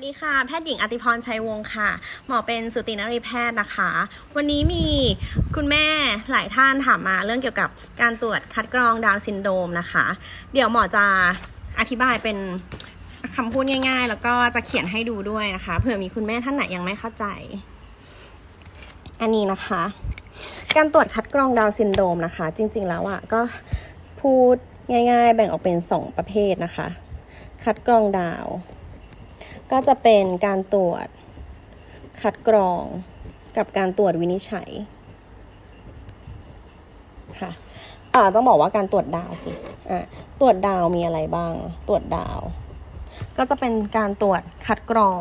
วัสดีค่ะ แพทย์หญิงอติพรชัยวงศ์ค่ะ หมอเป็นสุตินรีแพทย์นะคะ วันนี้มีคุณแม่หลายท่านถามมาเรื่องเกี่ยวกับการตรวจคัดกรองดาวซินโดรมนะคะ เดี๋ยวหมอจะอธิบายเป็นคำพูดง่าย ๆ แล้วก็จะเขียนให้ดูด้วยนะคะ เผื่อมีคุณแม่ท่านไหนยังไม่เข้าใจ อันนี้นะคะ การตรวจคัดกรองดาวซินโดรมนะคะ จริง ๆ แล้วอะ่ะก็พูดง่าย ๆ แบ่งออกเป็น 2 ประเภทนะคะ คัดกรองดาว ก็จะเป็นการตรวจคัดกรองกับการตรวจวินิจฉัยค่ะอ่าต้องบอกว่าการตรวจดาวสิอ่าตรวจดาวมีอะไรบ้าง ตรวจดาว ก็จะเป็นการตรวจคัดกรอง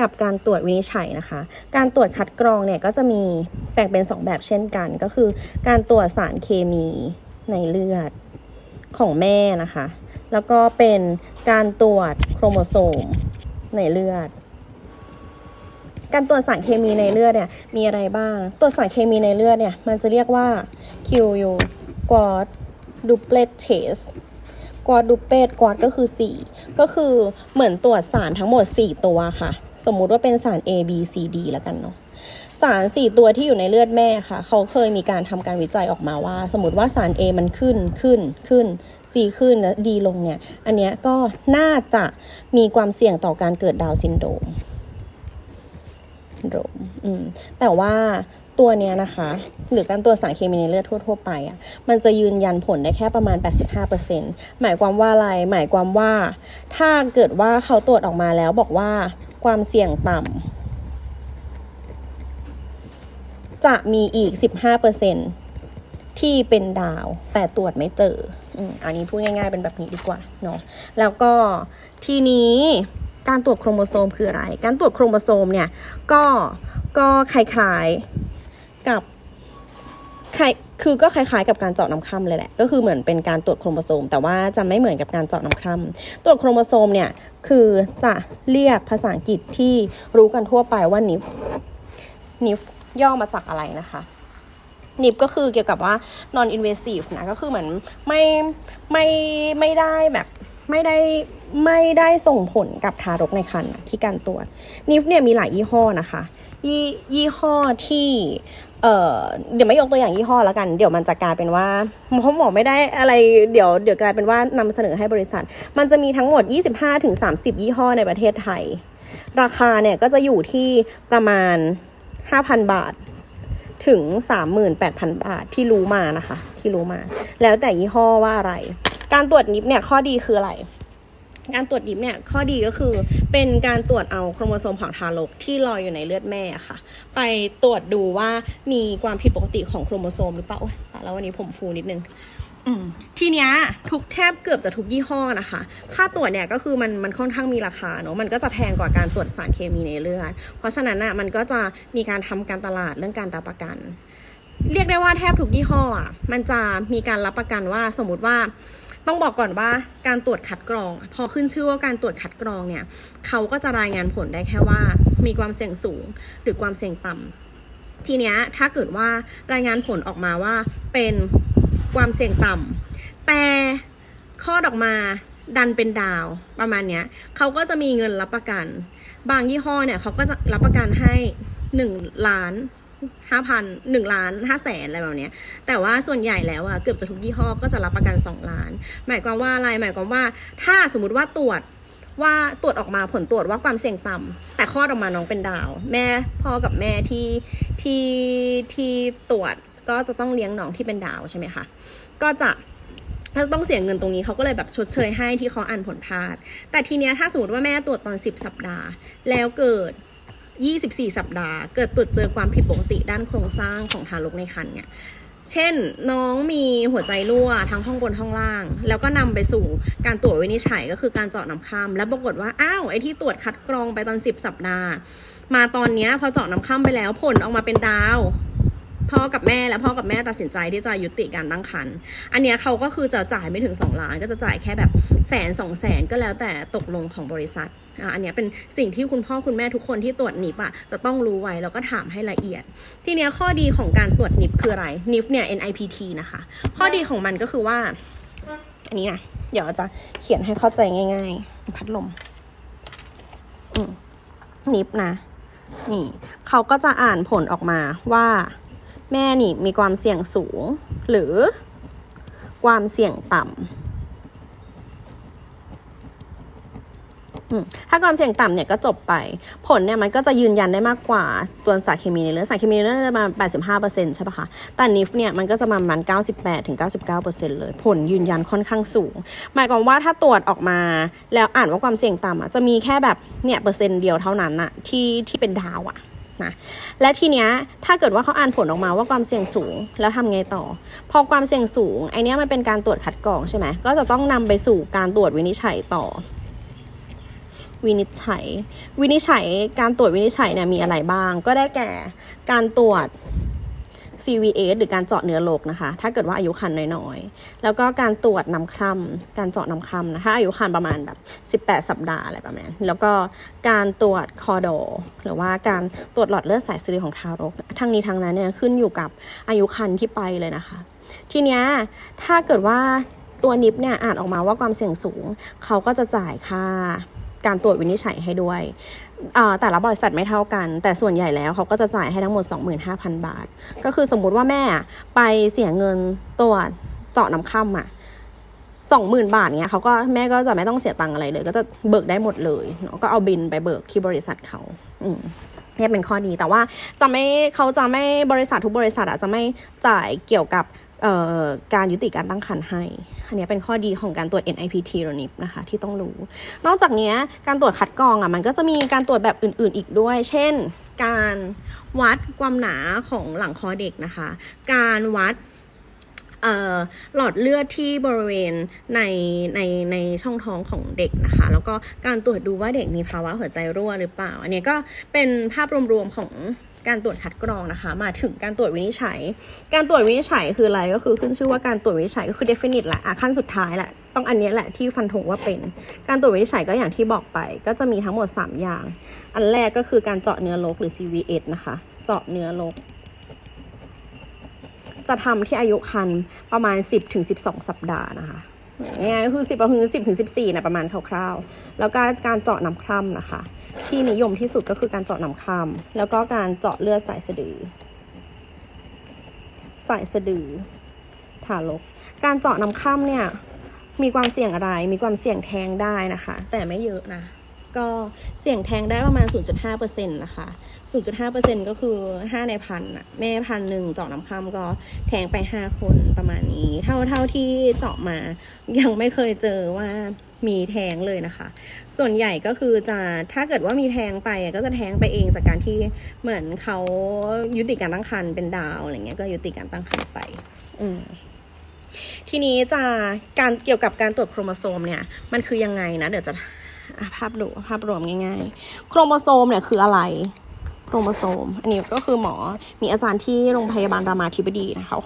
กับการตรวจวินิจฉัยนะคะ การตรวจคัดกรองเนี่ยก็จะมีแบ่งเป็นสองแบบเช่นกัน ก็คือ การตรวจสารเคมีในเลือดของแม่นะคะ แล้วก็เป็นการตรวจโครโมโซม ในเลือด การตรวจสารเคมีในเลือดเนี่ยมีอะไรบ้าง ตรวจสารเคมีในเลือดเนี่ยมันจะเรียกว่า QU Quad Duplet Test กวาดดูเปตกวาดก็คือ 4 ก็คือเหมือนตรวจสารทั้งหมด 4 ตัวค่ะ สมมุติว่าเป็นสาร A B C D แล้วกันเนาะสาร 4 ตัวที่อยู่ในเลือดแม่ค่ะ เขาเคยมีการทำการวิจัยออกมาว่า สมมติว่าสาร A มันขึ้นขึ้นขึ้น C ขึ้นแล้ว D ลงเนี่ย อันเนี้ยก็น่าจะมีความเสี่ยงต่อการเกิดดาวซินโดรมโดมอืมแต่ว่าตัวเนี้ยนะคะ หรือการตรวจสารเคมีในเลือดทั่ว ๆ ไปอะ่ะ มันจะยืนยันผลได้แค่ประมาณ 85%หมายความว่าอะไร หมายความว่า ถ้าเกิดว่าเขาตรวจออกมาแล้วบอกว่าความเสี่ยงต่ำจะมีอีก 15%ที่เป็นดาว แต่ตรวจไม่เจอ อันนี้พูดง่ายๆเป็นแบบนี้ดีกว่าเนาะแล้วก็ทีนี้การตรวจโครโมโซมคืออะไร การตรวจโครโมโซมเนี่ยก็ก็คล้ายๆกับคคือก็คล้ายๆกับการเจาะน้ำค่ำเลยแหละ ก็คือเหมือนเป็นการตรวจโครโมโซม แต่ว่าจะไม่เหมือนกับการเจาะน้ำค่ำตรวจโครโมโซมเนี่ยคือจะเรียกภาษาอังกฤษที่รู้กันทั่วไปว่านิฟนิฟย่อมาจากอะไรนะคะ นิบก็คือเกี่ยวกับว่า non invasive นะก็คือเหมือนไม่ไม่ไม่ได้แบบไม่ได้ไม่ได้ส่งผลกับทารกในครรภ์ที่การตรวจนิฟเนี่ยมีหลายยี่ห้อนะคะ ยี่ยี่ห้อที่เออเดี๋ยวไม่ยกตัวอย่างยี่ห้อแล้วกัน เดี๋ยวมันจะกลายเป็นว่าเพราะหมอไม่ได้อะไรเดี๋ยวเดี๋ยวกลายเป็นว่านำเสนอให้บริษัท มันจะมีทั้งหมด 25-30 ยี่ห้อในประเทศไทย ราคาเนี่ยก็จะอยู่ที่ประมาณ 5,000 บาท ถึง 38,000 บาทที่รู้มานะคะ ที่รู้มา แล้วแต่ยี่ห้อว่าอะไร การตรวจนิปเนี่ยข้อดีคืออะไร การตรวจนิปเนี่ยข้อดีก็คือเป็นการตรวจเอาโครโมโซมของทารกที่ลอยอยู่ในเลือดแม่ค่ะ ไปตรวจดูว่ามีความผิดปกติของโครโมโซมหรือเปล่าโอ๊ยตายแล้ววันนี้ผมฟูนิดนึง ทีเนี้ยทุกแทบเกือบจะทุกยี่ห้อนะคะ ค่าตรวจเนี่ยก็คือมันมันค่อนข้างมีราคาเนอะมันก็จะแพงกว่าการตรวจสารเคมีในเลือด เพราะฉะนั้นน่ะมันก็จะมีการทำการตลาดเรื่องการรับประกัน เรียกได้ว่าแทบทุกยี่ห้ออะมันจะมีการรับประกันว่าสมมติว่าต้องบอกก่อนว่าการตรวจคัดกรอง พอขึ้นชื่อว่าการตรวจคัดกรองเนี่ยเขาก็จะรายงานผลได้แค่ว่า มีความเสี่ยงสูง หรือความเสี่ยงต่ำทีเนี้ยถ้าเกิดว่ารายงานผลออกมาว่าเป็น ความเสี่ยงต่ำแต่ข้อดออกมาดันเป็นดาวประมาณเนี้ยเขาก็จะมีเงินรับประกัน บางยี่ห้อเนี่ยเขาก็จะรับประกันให้หนึ่งล้านห้าพันหนึ่งล้านห้าแสนอะไรแบบนี้แต่ว่าส่วนใหญ่แล้วอะเกือบจะทุกยี่ห้อก็จะรับประกัน2ล้าน หมายความว่าอะไรหมายความว่า ถ้าสมมติว่าตรวจว่าตรวจออกมาผลตรวจว่าความเสี่ยงต่ำแต่ข้อดออกมาน้องเป็นดาว แม่พ่อกับแม่ที่ที่ที่ตรวจ ก็จะต้องเลี้ยงน้องที่เป็นดาวใช่ไหมคะก็จะถ้าต้องเสียเงินตรงนี้เขาก็เลยแบบชดเชยให้ที่เขาอ่านผลพลาด แต่ทีเนี้ยถ้าสมมติว่าแม่ตรวจตอน 10 สัปดาห์ แล้วเกิด 24 สัปดาห์ เกิดตรวจเจอความผิดปกติด้านโครงสร้างของทารกในครรภ์เนี่ยเช่นน้องมีหัวใจรั่วทั้งห้องบนห้องล่าง แล้วก็นำไปสู่การตรวจวินิจฉัยก็คือการเจาะน้ำค่ำแล้วปรากฏว่าอ้าวไอ้ที่ตรวจคัดกรองไปตอน 10 สัปดาห์ มาตอนเนี้ยพอเจาะน้ำค่ำไปแล้วผลออกมาเป็นดาว พ่อกับแม่และพ่อกับแม่ตัดสินใจที่จะยุติการตั้งครรภ์อันเนี้ยเขาก็คือจะจ่ายไม่ถึง 2 ล้าน ก็จะจ่ายแค่แบบแสนสองแสนก็แล้วแต่ตกลงของบริษัทอะอันเนี้ยเป็นสิ่งที่คุณพ่อคุณแม่ทุกคนที่ตรวจนิปอะจะต้องรู้ไว้แล้วก็ถามให้ละเอียด ทีเนี้ยข้อดีของการตรวจนิปคืออะไรนิปเนี่ย NIPT นะคะ ข้อดีของมันก็คือว่า อันนี้นะเดี๋ยวจะเขียนให้เข้าใจง่ายๆ พัดลมอืมนิบนะ นี่เขาก็จะอ่านผลออกมาว่า แม่นี่มีความเสี่ยงสูง หรือความเสี่ยงต่ำถ้าความเสี่ยงต่ำเนี่ยก็จบไป ผลเนี่ยมันก็จะยืนยันได้มากกว่าตัวสารเคมีในเลือดสารเคมีในเลือดจะมา85%ใช่ปะคะ แต่นิฟเนี่ยมันก็จะมาประมาณ 98ถึง99%เลย ผลยืนยันค่อนข้างสูง หมายความว่าถ้าตรวจออกมาแล้วอ่านว่าความเสี่ยงต่ำอะจะมีแค่แบบเนี่ยเปอร์เซ็นต์เดียวเท่านั้นอะที่ที่เป็นดาวอะ นะ และทีเนี้ยถ้าเกิดว่าเขาอ่านผลออกมาว่าความเสี่ยงสูง แล้วทำไงต่อ พอความเสี่ยงสูงไอเนี้ยมันเป็นการตรวจคัดกรองใช่ไหมก็จะต้องนำไปสู่การตรวจวินิจฉัยต่อ วินิจฉัย วินิจฉัยการตรวจวินิจฉัยเนี่ยมีอะไรบ้าง ก็ได้แก่การตรวจ CVS หรือการเจาะเนื้อโลกนะคะ ถ้าเกิดว่าอายุครรภ์น้อยๆ แล้วก็การตรวจน้ำคร่ำการเจาะน้ำคร่ำนะคะ อายุครรภ์ประมาณแบบ 18 สัปดาห์อะไรประมาณนั้นแล้วก็การตรวจคอโด หรือว่าการตรวจหลอดเลือดสายสะดืของทารก ทั้งนี้ทั้งนั้นเนี่ยขึ้นอยู่กับอายุครรภ์ที่ไปเลยนะคะ ทีเนี้ยถ้าเกิดว่าตัวนิปเนี่ยอ่านออกมาว่าความเสี่ยงสูง เขาก็จะจ่ายค่าการตรวจวินิจฉัยให้ด้วย แต่ละบริษัทไม่เท่ากัน แต่ส่วนใหญ่แล้วเขาก็จะจ่ายให้ทั้งหมด 25,000 บาท ก็คือสมมุติว่าแม่ไปเสียเงินตรวจเจาะน้ำค่ำอะสองหมื่นบาทเนี้ยเขาก็แม่ก็จะไม่ต้องเสียตังค์อะไรเลย ก็จะเบิกได้หมดเลยเนาะก็เอาบินไปเบิกที่บริษัทเขา อืมเนี่ยเป็นข้อดีแต่ว่าจะไม่เขาจะไม่บริษัททุกบริษัทอะจะไม่จ่ายเกี่ยวกับ การยุติการตั้งครรภ์ให้ อันนี้เป็นข้อดีของการตรวจ NIPT โรนิฟนะคะที่ต้องรู้ นอกจากนี้การตรวจคัดกรองอะมันก็จะมีการตรวจแบบอื่น ๆ อีกด้วย เช่น การวัดความหนาของหลังคอเด็กนะคะ การวัดหลอดเลือดที่บริเวณในในในช่องท้องของเด็กนะคะ แล้วก็การตรวจดูว่าเด็กมีภาวะหัวใจรั่วหรือเปล่า อันนี้ก็เป็นภาพรวมๆของ การตรวจคัดกรองนะคะ มาถึงการตรวจวินิจฉัย การตรวจวินิจฉัยคืออะไรก็คือขึ้นชื่อว่าการตรวจวินิจฉัยก็คือ definite แหละอะขั้นสุดท้ายแหละต้องอันนี้แหละที่ฟันธงว่าเป็น การตรวจวินิจฉัยก็อย่างที่บอกไป ก็จะมีทั้งหมด 3 อย่าง อันแรกก็คือการเจาะเนื้อรกหรือ CVS นะคะ เจาะเนื้อรกจะทำที่อายุคันประมาณ 10ถึง12 สัปดาห์นะคะง่ายก็คือ 10ถึง10ถึง14นะประมาณคร่าวๆ แล้วก็การเจาะน้ำคร่ำนะคะ ที่นิยมที่สุดก็คือการเจาะน้ำคร่ำแล้วก็การเจาะเลือดสายสะดือ สายสะดือทารก การเจาะน้ำคร่ำเนี่ยมีความเสี่ยงอะไร มีความเสี่ยงแท้งได้นะคะ แต่ไม่เยอะนะ ก็เสี่ยงแทงได้ประมาณ 0.5%นะคะ 0.5%ก็คือ 5 ในพันอะแม่พันหนึ่งเจาะน้ำค่ำก็แทงไป 5 คนประมาณนี้ เท่าเท่าที่เจาะมา ยังไม่เคยเจอว่ามีแทงเลยนะคะ ส่วนใหญ่ก็คือจะถ้าเกิดว่ามีแทงไปก็จะแทงไปเองจากการที่เหมือนเขายุติการตั้งครรภ์เป็นดาวอะไรเงี้ยก็ยุติการตั้งครรภ์ไป อืมทีนี้จะการเกี่ยวกับการตรวจโครโมโซมเนี่ย มันคือยังไงนะ เดี๋ยวจะ ภาพดูภาพรวมง่ายๆ โครโมโซมเนี่ยคืออะไรโครโมโซม อันนี้ก็คือหมอมีอาจารย์ที่โรงพยาบาลรามาธิบดีนะคะ